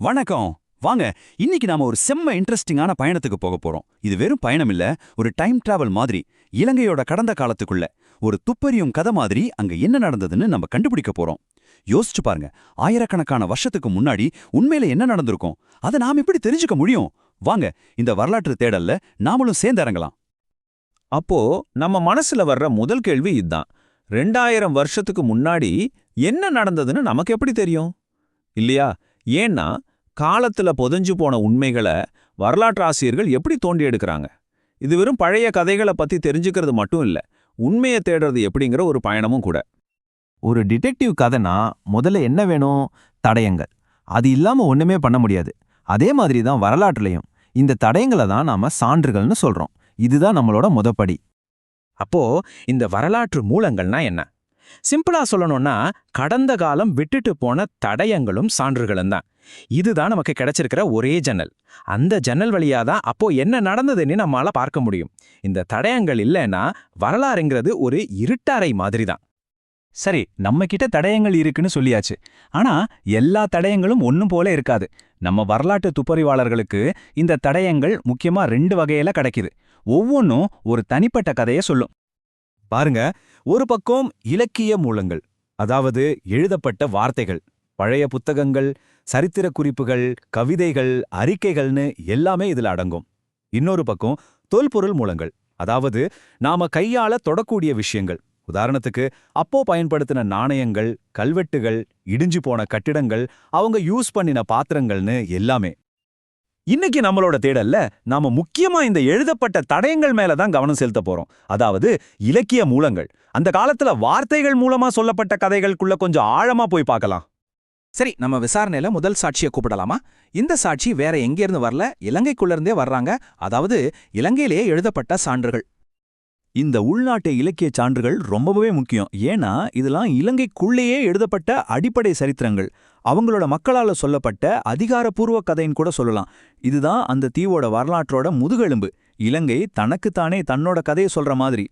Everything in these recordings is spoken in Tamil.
வணக்கம். வாங்க இன்னைக்கு நாம ஒரு செம்ம இன்ட்ரெஸ்டிங்கான பயணத்துக்கு போக போறோம். இது வெறும் பயணம் இல்ல ஒரு டைம் டிராவல் மாதிரி இலங்கையோட கடந்த காலத்துக்குள்ள. ஒரு துப்பறியும் கதை மாதிரி அங்க என்ன நடந்ததுன்னு நம்ம கண்டுபிடிக்க போறோம். யோசிச்சு பாருங்க ஆயிரக்கணக்கான வருஷத்துக்கு முன்னாடி உண்மையில என்ன நடந்திருக்கும்? அதை நாம் எப்படி தெரிஞ்சுக்க முடியும்? வாங்க இந்த வரலாற்று தேடல்ல நாமளும் சேர்ந்து இறங்கலாம். அப்போ நம்ம மனசுல வர்ற முதல் கேள்வி இதான் ரெண்டாயிரம் வருஷத்துக்கு முன்னாடி என்ன நடந்ததுன்னு நமக்கு எப்படி தெரியும்? இல்லையா? ஏன்னா காலத்துல பொதஞ்சு போன உண்மைகளை வரலாற்று ஆசிரியர்கள் எப்படி தோண்டி எடுக்கறாங்க? இது வெறும் பழைய கதைகளை பத்தி தெரிஞ்சுக்கிறது மட்டும் இல்ல உண்மையை தேடுறது எப்படிங்கிற ஒரு பயணமும் கூட. ஒரு டிடெக்டிவ் கதைனா முதல்ல என்ன வேணும்? தடயங்கள். அது இல்லாம ஒண்ணுமே பண்ண முடியாது. அதே மாதிரி தான் வரலாற்றுலயும். இந்த தடயங்களை தான் நாம சான்றுகள்னு சொல்றோம். இதுதான் நம்மளோட முதப்படி அப்போ இந்த வரலாற்று மூலங்கள்னா என்ன? சிம்பிளா சொல்லணும்னா கடந்த காலம் விட்டுட்டு போன தடயங்களும் சான்றுகளும் தான். இதுதான் நமக்கு கிடைச்சிருக்கிற ஒரே ஜன்னல். அந்த ஜன்னல் வழியா தான் அப்போ என்ன நடந்ததுன்னு நம்மளால பார்க்க முடியும். இந்த தடயங்கள் இல்லைன்னா வரலாறுங்கிறது ஒரு இருட்டாரை மாதிரி தான். சரி நம்ம கிட்ட தடயங்கள் இருக்குன்னு சொல்லியாச்சு. ஆனா எல்லா தடயங்களும் ஒன்னும் போல இருக்காது. நம்ம வரலாற்று துப்பறிவாளர்களுக்கு இந்த தடயங்கள் முக்கியமா ரெண்டு வகையில கிடைக்குது. ஒவ்வொன்றும் ஒரு தனிப்பட்ட கதையை சொல்லும். பாருங்க ஒரு பக்கம் இலக்கிய மூலங்கள் அதாவது எழுதப்பட்ட வார்த்தைகள் பழைய புத்தகங்கள் சரித்திர குறிப்புகள் கவிதைகள் அறிக்கைகள்னு எல்லாமே இதுல அடங்கும். இன்னொரு பக்கம் தொல்பொருள் மூலங்கள் அதாவது நாம கையாள தொடக்கூடிய விஷயங்கள். உதாரணத்துக்கு அப்போ பயன்படுத்தின நாணயங்கள் கல்வெட்டுகள் இடிஞ்சு போன கட்டிடங்கள் அவங்க யூஸ் பண்ணின பாத்திரங்கள்னு எல்லாமே. இன்னைக்கு நம்மளோட தேடல்ல நாம முக்கியமா இந்த எழுதப்பட்ட தடயங்கள் மேல தான் கவனம் செலுத்த போறோம். அதாவது இலக்கிய மூலங்கள். அந்த காலத்துல வார்த்தைகள் மூலமா சொல்லப்பட்ட கதைகளுக்குள்ள கொஞ்சம் ஆழமா போய் பார்க்கலாம். சரி நம்ம விசாரணையில முதல் சாட்சியை கூப்பிடலாமா? இந்த சாட்சி வேற எங்கேருந்து வரல? இலங்கைக்குள்ள இருந்தே வர்றாங்க. அதாவது இலங்கையிலேயே எழுதப்பட்ட சான்றுகள். இந்த உள்நாட்டு இலக்கிய சான்றுகள் ரொம்பவே முக்கியம். ஏன்னா இதெல்லாம் இலங்கைக்குள்ளேயே எழுதப்பட்ட அடிப்படை சரித்திரங்கள். அவங்களோட மக்களால சொல்லப்பட்ட அதிகாரப்பூர்வ கதைன்னு கூட சொல்லலாம். இதுதான் அந்த தீவோட வரலாற்றோட முதுகெலும்பு. இலங்கை தனக்குத்தானே தன்னோட கதையை சொல்ற மாதிரி.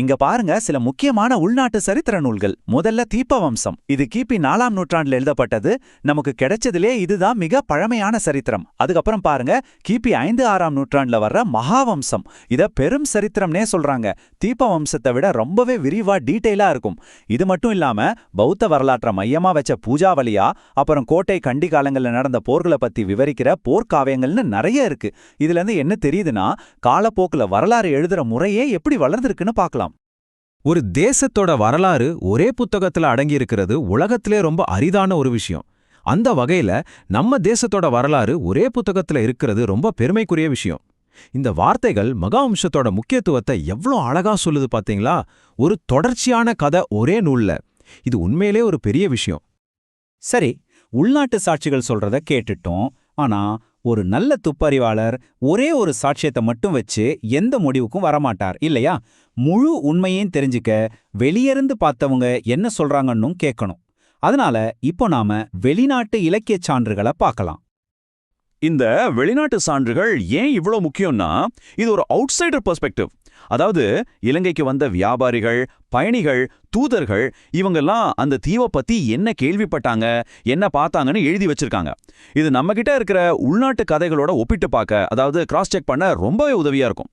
இங்க பாருங்க சில முக்கியமான உள்நாட்டு சரித்திர நூல்கள். முதல்ல தீபவம்சம் இது கிபி நாலாம் நூற்றாண்டுல எழுதப்பட்டது. நமக்கு கிடைச்சதுலே இதுதான் மிக பழமையான சரித்திரம். அதுக்கப்புறம் பாருங்க கிபி ஐந்து ஆறாம் நூற்றாண்டுல வர்ற மகாவம்சம். இத பெரும் சரித்திரம்னே சொல்றாங்க. தீபவம்சத்தை விட ரொம்பவே விரிவா டீட்டெயிலா இருக்கும். இது மட்டும் இல்லாம பௌத்த வரலாற்றை மையமா வச்ச பூஜாவலியா அப்புறம் கோட்டை கண்டி காலங்கள்ல நடந்த போர்களை பத்தி விவரிக்கிற போர்க்காவியங்கள்னு நிறைய இருக்கு. இதுல இருந்து என்ன தெரியுதுன்னா காலப்போக்குல வரலாறு எழுதுற முறையே எப்படி வளர்ந்துருக்குன்னு பார்க்கலாம் ஒரு தேசத்தோட வரலாறு ஒரே புத்தகத்துல அடங்கியிருக்கிறது உலகத்திலே ரொம்ப அரிதான ஒரு விஷயம். அந்த வகையில நம்ம தேசத்தோட வரலாறு ஒரே புத்தகத்துல இருக்கிறது ரொம்ப பெருமைக்குரிய விஷயம். இந்த வார்த்தைகள் மகாவம்சத்தோட முக்கியத்துவத்தை எவ்ளோ அழகா சொல்லுது பாத்தீங்களா? ஒரு தொடர்ச்சியான கதை ஒரே நூல்ல. இது உண்மையிலே ஒரு பெரிய விஷயம். சரி உள்நாட்டு சாட்சிகள் சொல்றத கேட்டுட்டோம். ஆனா ஒரு நல்ல துப்பறிவாளர் ஒரே ஒரு சாட்சியத்தை மட்டும் வச்சு எந்த முடிவுக்கும் வரமாட்டார் இல்லையா? முழு உண்மையையும் தெரிஞ்சுக்க வெளியிருந்து பார்த்தவங்க என்ன சொல்றாங்கன்னும் கேட்கணும். அதனால இப்போ நாம வெளிநாட்டு இலக்கிய சான்றுகளை பார்க்கலாம். இந்த வெளிநாட்டு சான்றுகள் ஏன் இவ்வளோ முக்கியம்னா இது ஒரு அவுட்சைடர் பெர்ஸ்பெக்டிவ். அதாவது இலங்கைக்கு வந்த வியாபாரிகள் பயணிகள் தூதர்கள் இவங்கெல்லாம் அந்த தீவை பத்தி என்ன கேள்விப்பட்டாங்க என்ன பார்த்தாங்கன்னு எழுதி வச்சிருக்காங்க. இது நம்மகிட்ட இருக்கிற உள்நாட்டு கதைகளோட ஒப்பிட்டு பார்க்க அதாவது கிராஸ் செக் பண்ண ரொம்பவே உதவியா இருக்கும்.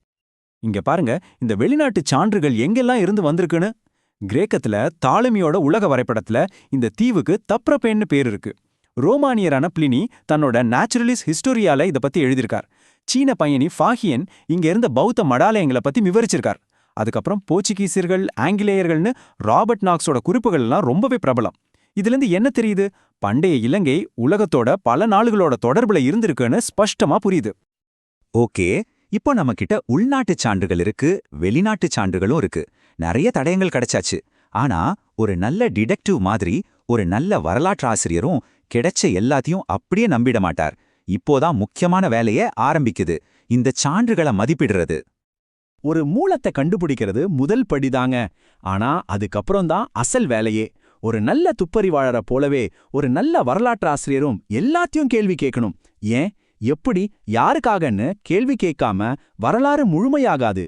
இங்க பாருங்க இந்த வெளிநாட்டு சான்றுகள் எங்கெல்லாம் இருந்து வந்திருக்குன்னு? கிரேக்கத்துல தாளுமியோட உலக வரைபடத்துல இந்த தீவுக்கு தப்ரபேன்னு பேர் இருக்கு. ரோமானியரான பிளினி தன்னோட நேச்சுரலிஸ் ஹிஸ்டோரியால இத பத்தி எழுதியிருக்கார். சீன பயணி ஃபாஹியன் இங்க இருந்த பௌத்த மடாலயங்களை பத்தி விவரிச்சிருக்கார். அதுக்கப்புறம் போர்ச்சுகீசியர்கள் ஆங்கிலேயர்கள்னு ராபர்ட் நாக்ஸோட குறிப்புகள்லாம் ரொம்பவே பிரபலம். இதுல இருந்து என்ன தெரியுது? பண்டைய இலங்கை உலகத்தோட பல நாடுகளோட தொடர்புல இருந்திருக்குன்னு ஸ்பஷ்டமா புரியுது. ஓகே. இப்போ நம்ம கிட்ட உள்நாட்டு சான்றுகள் இருக்கு வெளிநாட்டு சான்றுகளும் இருக்கு. நிறைய தடயங்கள் கிடைச்சாச்சு. ஆனா ஒரு நல்ல டிடெக்டிவ் மாதிரி ஒரு நல்ல வரலாற்று ஆசிரியரும் கிடைச்ச எல்லாத்தையும் அப்படியே நம்பிட மாட்டார். இப்போதான் முக்கியமான வேலைய ஆரம்பிக்குது. இந்த சான்றுகளை மதிப்பிடுறது. ஒரு மூலத்தை கண்டுபிடிக்கிறது முதல் படிதாங்க ஆனா அதுக்கப்புறம் தான் அசல் வேலையே. ஒரு நல்ல துப்பறிவாளரை போலவே ஒரு நல்ல வரலாற்று ஆசிரியரும் எல்லாத்தையும் கேள்வி கேட்கணும். ஏன்? எப்படி யாருக்காகன்னு கேள்வி கேட்காம வரலாறு முழுமையாகாது.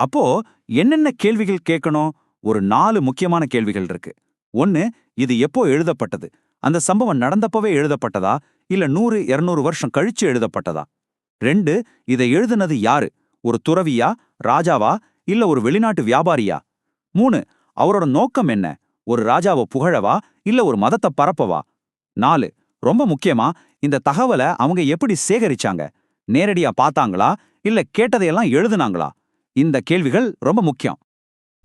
அப்போ என்னென்ன கேள்விகள் கேட்கணும்? ஒரு நாலு முக்கியமான கேள்விகள் இருக்கு. ஒன்னு இது எப்போ எழுதப்பட்டது? அந்த சம்பவம் நடந்தப்பவே எழுதப்பட்டதா? இல்ல நூறு இருநூறு வருஷம் கழிச்சு எழுதப்பட்டதா? ரெண்டு இதை எழுதுனது யாரு? ஒரு துறவியா ராஜாவா இல்ல ஒரு வெளிநாட்டு வியாபாரியா? மூணு அவரோட நோக்கம் என்ன? ஒரு ராஜாவை புகழவா? இல்ல ஒரு மதத்தை பரப்பவா? நாலு ரொம்ப முக்கியமா இந்த தகவலை அவங்க எப்படி சேகரிச்சாங்க? நேரடியா பார்த்தாங்களா? இல்ல கேட்டதையெல்லாம் எழுதுனாங்களா? இந்த கேள்விகள் ரொம்ப முக்கியம்.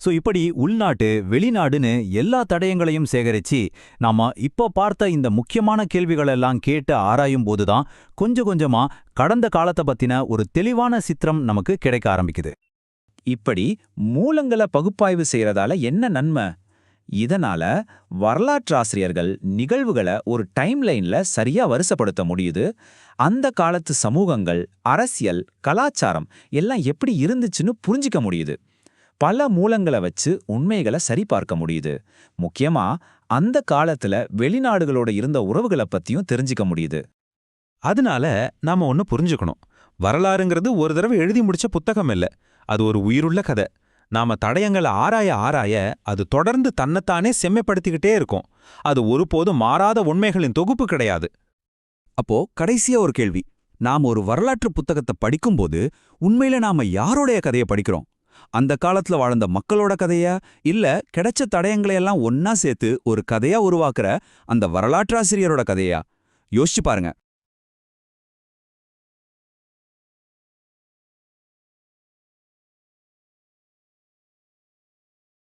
சோ இப்படி உள்நாட்டு வெளிநாடுன்னு எல்லா தடயங்களையும் சேகரிச்சு நாம இப்போ பார்த்த இந்த முக்கியமான கேள்விகளெல்லாம் கேட்டு ஆராயும் போதுதான் கொஞ்சம் கொஞ்சமா கடந்த காலத்தை பத்தின ஒரு தெளிவான சித்திரம் நமக்கு கிடைக்க ஆரம்பிக்குது. இப்படி மூலங்களை பகுப்பாய்வு செய்யறதால என்ன நன்மை? இதனால வரலாற்றாசிரியர்கள் நிகழ்வுகளை ஒரு டைம்லைன்ல சரியா வரிசைப்படுத்த முடியுது. அந்த காலத்து சமூகங்கள் அரசியல் கலாச்சாரம் எல்லாம் எப்படி இருந்துச்சுன்னு புரிஞ்சிக்க முடியுது. பல மூலங்களை வச்சு உண்மைகளை சரிபார்க்க முடியுது. முக்கியமா அந்த காலத்துல வெளிநாடுகளோட இருந்த உறவுகளை பத்தியும் தெரிஞ்சுக்க முடியுது. அதனால நாம ஒன்னு புரிஞ்சுக்கணும். வரலாறுங்கிறது ஒரு தடவை எழுதி முடிச்ச புத்தகம் இல்ல. அது ஒரு உயிருள்ள கதை. நாம தடயங்களை ஆராய ஆராய அது தொடர்ந்து தன்னைத்தானே செம்மைப்படுத்திக்கிட்டே இருக்கும். அது ஒருபோதும் மாறாத உண்மைகளின் தொகுப்பு கிடையாது. அப்போ கடைசியா ஒரு கேள்வி. நாம் ஒரு வரலாற்று புத்தகத்தை படிக்கும்போது உண்மையில நாம யாரோடைய கதையை படிக்கிறோம்? அந்த காலத்துல வாழ்ந்த மக்களோட கதையா? இல்ல கிடைச்ச தடயங்களையெல்லாம் ஒன்னா சேர்த்து ஒரு கதையா உருவாக்குற அந்த வரலாற்றாசிரியரோட கதையா? யோசிச்சு பாருங்க.